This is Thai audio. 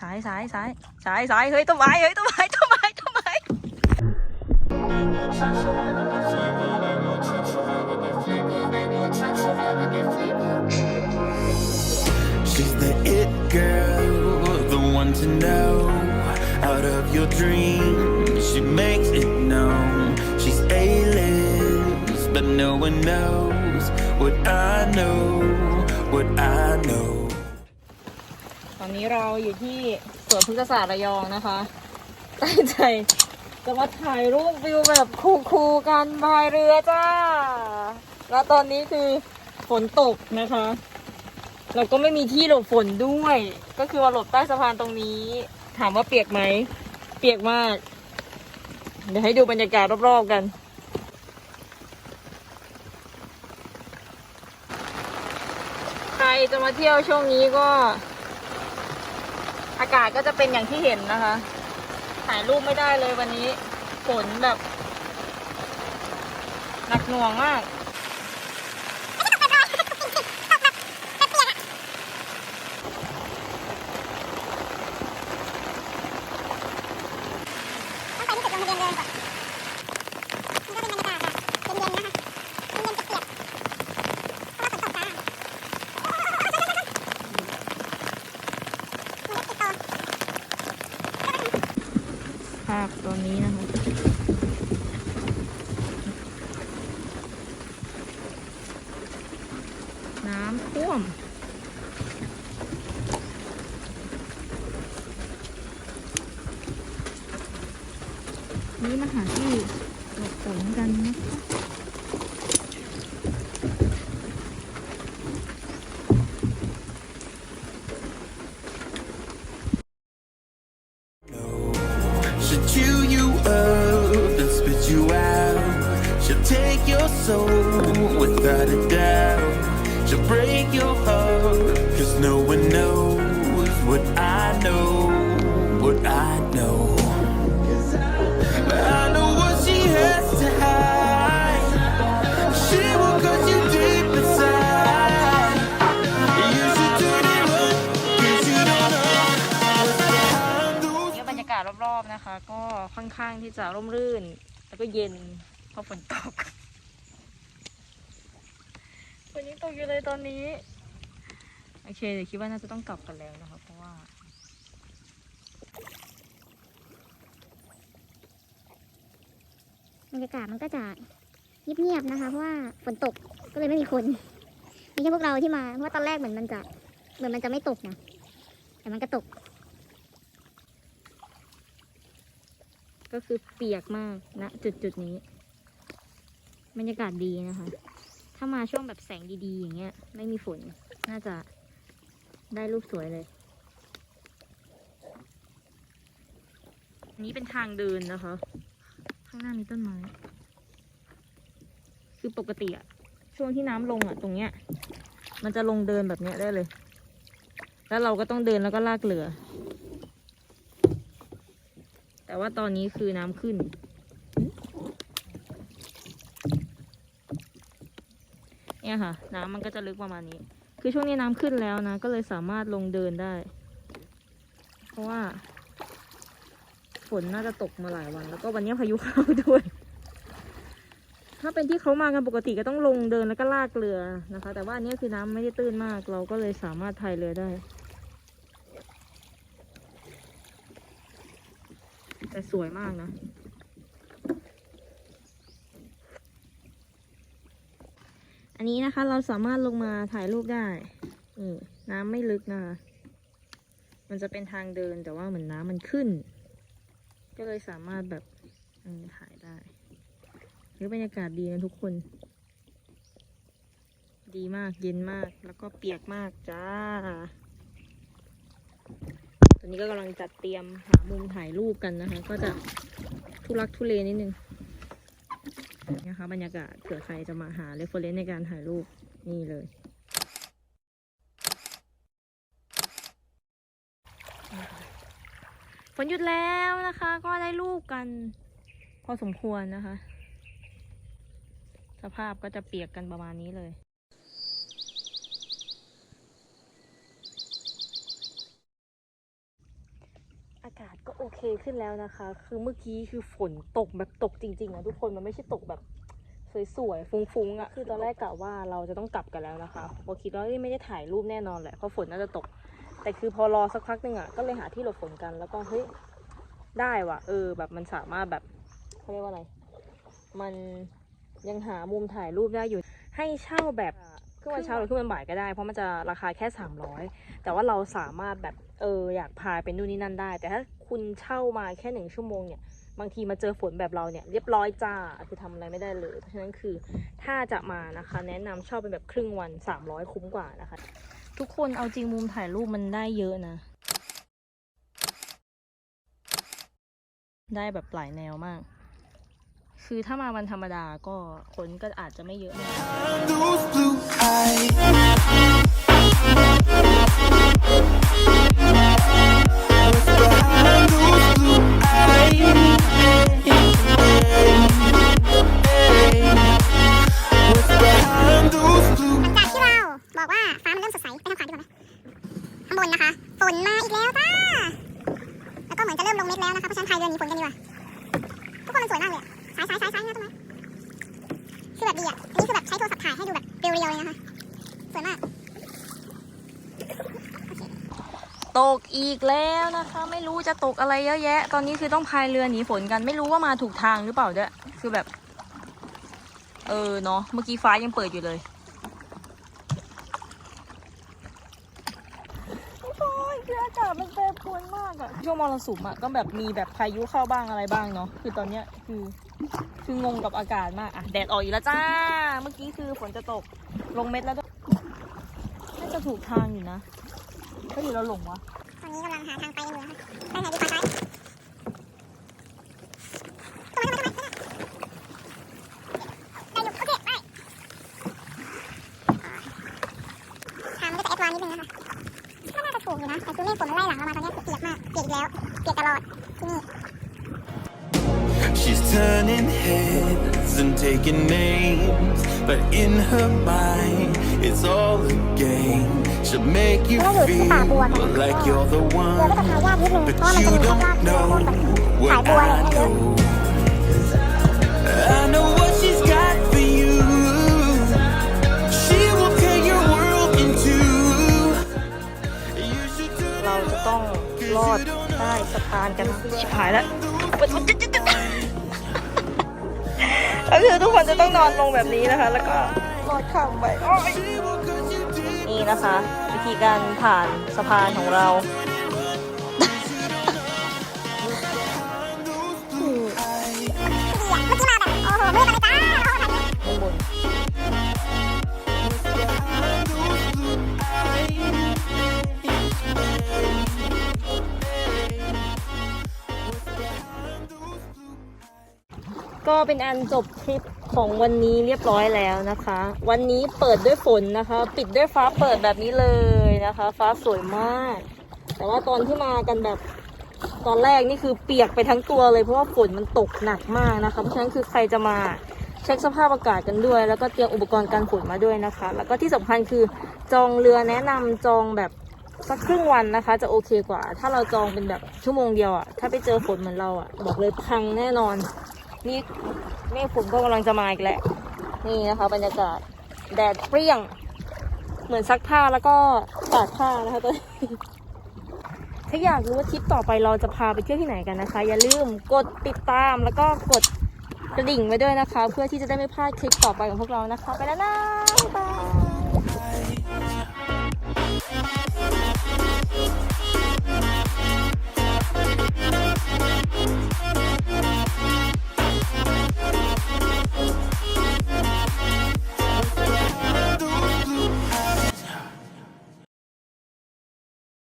ซ้ายซ้ายซ้ายซ้ายซ้ายเฮ้ยต้นไม้เฮ้ยต้นไม้ต้นไม้ต้นไม้ She's the it girl, the one to know. Out of your dreams, she makes it known. She's A-list, but no one knows what I know, what I know. ตอนนี้เราอยู่ที่สวนพฤกษศาสตร์ระยองนะคะตั้งใจจะมาถ่ายรูปวิวแบบคูลๆกันพายเรือจ้า แล้วตอนนี้คือฝนตกนะคะ เราก็ไม่มีที่หลบฝนด้วย ก็คือมาหลบใต้สะพานตรงนี้ ถามว่าเปียกไหม เปียกมาก เดี๋ยวให้ดูบรรยากาศรอบๆกันใครจะมาเที่ยวช่วงนี้ก็ อากาศก็จะเป็นอย่างที่เห็นนะคะถ่ายรูปไม่ได้เลยวันนี้ฝนแบบ หนักหน่วงมาก ต้องไปที่จุดลงทะเบียนเดินก่อนนี่ก็เป็นบรรยากาศแบบเย็นๆนะคะเย็นๆเปียกๆเพราะว่าฝนตกจ้ามันก็ติดต่อ ภาพตอนนี้นะคะน้ำท่วม นี่มาหาที่หลบฝนกันนะคะ soul without a doubt. She'll break your heart, cause no one knows what I know, what I know. I know what she has to hide. She will cut you deep inside. You should turn it up, cause you don't know what's behind เนี่บรรยากาศรอบๆนะคะ ก็ค่อนข้างที่จะร่มรื่น แล้วก็เย็นเพราะฝนตก ฝนยังตกอยู่เลยตอนนี้ โอเคเดี๋ยวคิดว่าน่าจะต้องกลับกันแล้วนะคะเพราะว่าบรรยากาศมันก็จะเงียบๆนะคะเพราะว่าฝนตกก็เลยไม่มีคนมีแค่พวกเราที่มาเพราะว่าตอนแรกเหมือนมันจะเหมือนมันจะไม่ตกนะแต่มันก็ตก ก็คือเปียกมากณจุดจุดๆนี้ บรรยากาศดีนะคะ ถ้ามาช่วงแบบแสงดีๆ อย่างเงี้ย ไม่มีฝน น่าจะได้รูปสวยเลยนนี้เป็นทางเดินนะคะ ข้างหน้ามีต้นไม้ คือปกติอะช่วงที่น้ำลงอะตรงเนี้ย มันจะลงเดินแบบเนี้ยได้เลย แล้วเราก็ต้องเดินแล้วก็ลากเรือ แต่ว่าตอนนี้คือน้ำขึ้น เนี่ยค่ะ น้ำมันก็จะลึกประมาณนี้ คือช่วงนี้น้ำขึ้นแล้วนะ ก็เลยสามารถลงเดินได้ เพราะว่า ฝนน่าจะตกมาหลายวัน แล้วก็วันนี้พายุเข้าด้วย ถ้าเป็นที่เขามากันปกติก็ต้องลงเดินแล้วก็ลากเรือนะคะ แต่ว่าอันนี้คือน้ำไม่ได้ตื้นมาก เราก็เลยสามารถพายเรือได้แต่สวยมากนะ อันนี้นะคะเราสามารถลงมาถ่ายรูปได้นี่น้ำไม่ลึกนะคะมันจะเป็นทางเดินแต่ว่าเหมือนน้ำมันขึ้น ก็เลยสามารถแบบถ่ายได้หรือบรรยากาศดีนะทุกคน ดีมากเย็นมากแล้วก็เปียกมากจ้า ตอนนี้ก็กำลังจัดเตรียมหามุมถ่ายรูปกันนะคะ ก็จะทุลักทุเลนิดนึง นะคะบรรยากาศเผื่อใครจะมาหาเรฟเฟรนซ์ในการถ่ายรูปนี่เลยฝนหยุดแล้วนะคะ ก็ได้รูปกัน พอสมควรนะคะ สภาพก็จะเปียกกันประมาณนี้เลยากาศก็โอ เคขึ้นแล้วนะคะ คือเมื่อกี้คือฝนตกแบบตกจริงๆนะทุกคนมันไม่ใช่ตกแบบสวยๆ ฟุ้งๆอะ่ะคือตอนแรกกะว่าเราจะต้องกลับกันแล้วนะคะพอคิดว่าเอ้ยไม่ได้ถ่ายรูปแน่นอนแหละ เพราะฝนน่าจะตก แต่คือพอรอสักพักหนึ่งอะ่ะก็เลยหาที่หลบฝนกัน แล้วก็เฮ้ย ได้ว่ะ เออ แบบมันสามารถแบบเขาเรียกว่าอะไร มันยังหามุมถ่ายรูปได้อยู่ ให้เช่าแบบครึ่งวันเช้าหรือครึ่งวันบ่ายก็ได้ เพราะมันจะราคาแค่ 300 แต่ว่าเราสามารถแบบ เอออยากพาไปนู่นนี่นั่นได้ แต่ถ้าคุณเช่ามาแค่หนึ่งชั่วโมงเนี่ยบางทีมาเจอฝนแบบเราเนี่ยเรียบร้อยจ้าคือทำอะไรไม่ได้เลย เพราะฉะนั้นคือถ้าจะมานะคะ แนะนำเช่าเป็นแบบครึ่งวัน 300 คุ้มกว่านะคะ ทุกคนเอาจริงมุมถ่ายรูปมันได้เยอะนะ ได้แบบหลายแนวมาก คือถ้ามาวันธรรมดาก็คนก็อาจจะไม่เยอะ บนนะคะ ฝนมาอีกแล้วจ้า แล้วก็เหมือนจะเริ่มลงเม็ดแล้วนะคะ เพราะฉะนั้นพายเรือหนีฝนกันดีกว่า ทุกคนมันสวยมากเลยสายสายสายสายนะต้นไม้คือแบบดีอะ อันนี้คือแบบใช้โทรศัพท์ถ่ายให้ดูแบบเรียวๆเลยนะคะ สวยมาก ตกอีกแล้วนะคะ ไม่รู้จะตกอะไรเยอะแยะ ตอนนี้คือต้องพายเรือหนีฝนกัน ไม่รู้ว่ามาถูกทางหรือเปล่าด้วย คือแบบ เออเนาะ เมื่อกี้ฟ้ายังเปิดอยู่เลยโอ้ยคืออากาศ มันแปรปรวนมากอะช่วงมรสุมอะก็แบบมีแบบพายุเข้าบ้างอะไรบ้างเนาะคือตอนเนี้ยคือคืองงกับอากาศมากอะแดดออกอีกแล้วจ้า เมื่อกี้คือฝนจะตกลงเม็ดแล้วด้วยน่าจะถูกทางอยู่นะก็อยู่เราหลงวะตอนนี้กำลังหาทางไปในเมืองค่ะไปไหนดีขวาซ้ายตรงนั้ตรงนั้ตรงนั้ได้อยู่โอเคไปทางมันก็จะแอดวานนิดนึงนะคะก็น่าจะถูกอยู่นะแต่คือเมฆฝนมันไล่หลังเรามาตอนนี้คือ เปียกมากเปียกอีกแล้วเปียกตลอดที่นี่ She's turning heads and taking names, but in her mind, it's all a game. She'll make you feel like you're the เรือก็ one, จะพายากนิดนึงเพราะ but ว่ามันจะ you มีรอบ don't ๆเรือพวก know แบบ what สายบัวอะไร I เงี้ยเยอะ know. ลอดใต้สะพานกันชิบหายแล้วก็คือทุกคนจะต้องนอนลงแบบนี้นะคะ แล้วก็ลอดข้ามไปโอ๊ย She will cut you deep. นี่นะคะ วิธีการผ่านสะพานของเรา ก็เป็นอันจบทริปของวันนี้เรียบร้อยแล้วนะคะ วันนี้เปิดด้วยฝนนะคะ ปิดด้วยฟ้าเปิดแบบนี้เลยนะคะ ฟ้าสวยมาก แต่ว่าตอนที่มากันแบบตอนแรกนี่คือเปียกไปทั้งตัวเลยเพราะว่าฝนมันตกหนักมากนะคะเพราะฉะนั้นคือใครจะมาเช็คสภาพอากาศกันด้วย แล้วก็เตรียมอุปกรณ์กันฝนมาด้วยนะคะ แล้วก็ที่สำคัญคือจองเรือแนะนำจองแบบสักครึ่งวันนะคะ จะโอเคกว่า ถ้าเราจองเป็นแบบชั่วโมงเดียวอะ่ะถ้าไปเจอฝนเหมือนเราอะ่ะบอกเลยพังแน่นอน นี่เมฆฝนก็กำลังจะมาอีกแหละนี่นะคะ บรรยากาศ แดดเปรี้ยง เหมือนซักผ้าแล้วก็ตากผ้านะคะตอนนี้ถ้าอยากรู้ว่าทริปต่อไปเราจะพาไปเที่ยวที่ไหนกันนะคะ อย่าลืมกดติดตามแล้วก็กดกระดิ่งไว้ด้วยนะคะ เพื่อที่จะได้ไม่พลาดคลิปต่อไปของพวกเรานะคะ ไปแล้วนะบ๊ายบาย